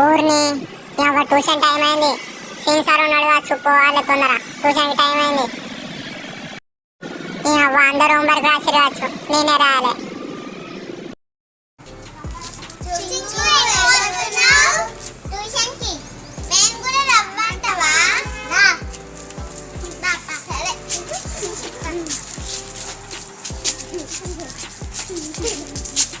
ఊరిని ఇక tuition time అయింది. సింగ్ సార్ ఉన్నాడు కావచ్చు పోవాలి తొందర ట్యూషన్ టైం అయింది. ఇక అందరూ హోంవర్క్ రాసిరు కావచ్చు. నేనే రాయాలి. You.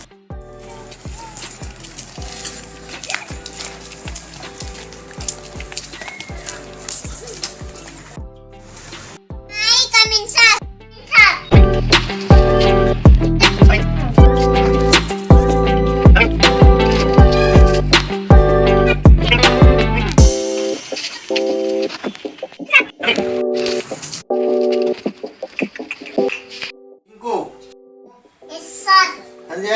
Sandhya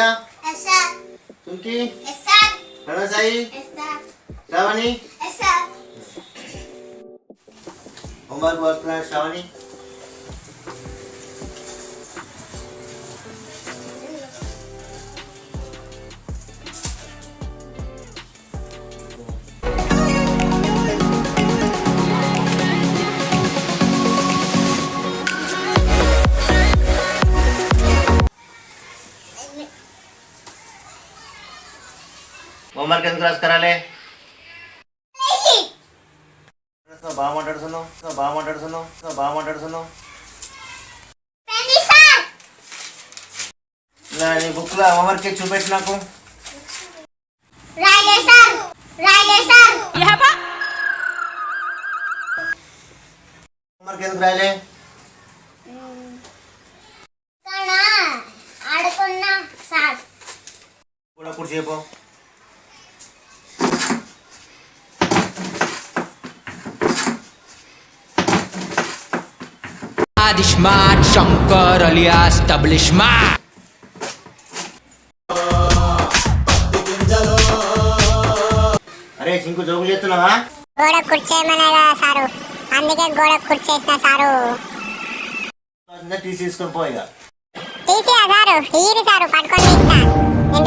చుంకి ప్రణసాయి Shravani homework work Shravani Homework ఎందుకు రాసుకురాలే? బాగా మాట్లాడుతున్నావు. బాగా మాట్లాడుతున్నావు. బాగా మాట్లాడుతున్నావు. ఇలా నీ బుక్లో హోంవర్క్ చూపెట్టు నాకు. హోంవర్క్ ఎందుకు రాయలే ఆడుకున్నా సార్ కూడా కూర్చేపో Adishmat Shankar alias Tablishmat. అరే చింకు జోగులు చేస్తున్నావా? గోడ కుర్చేయమనే కదా సారు. అందుకే గోడ కుర్చేసిన సారు. టీ తీసుకొని పోయిగా తీసియా సారు. తీరి సారు పట్టుకొని తీస్తా ఎందుకో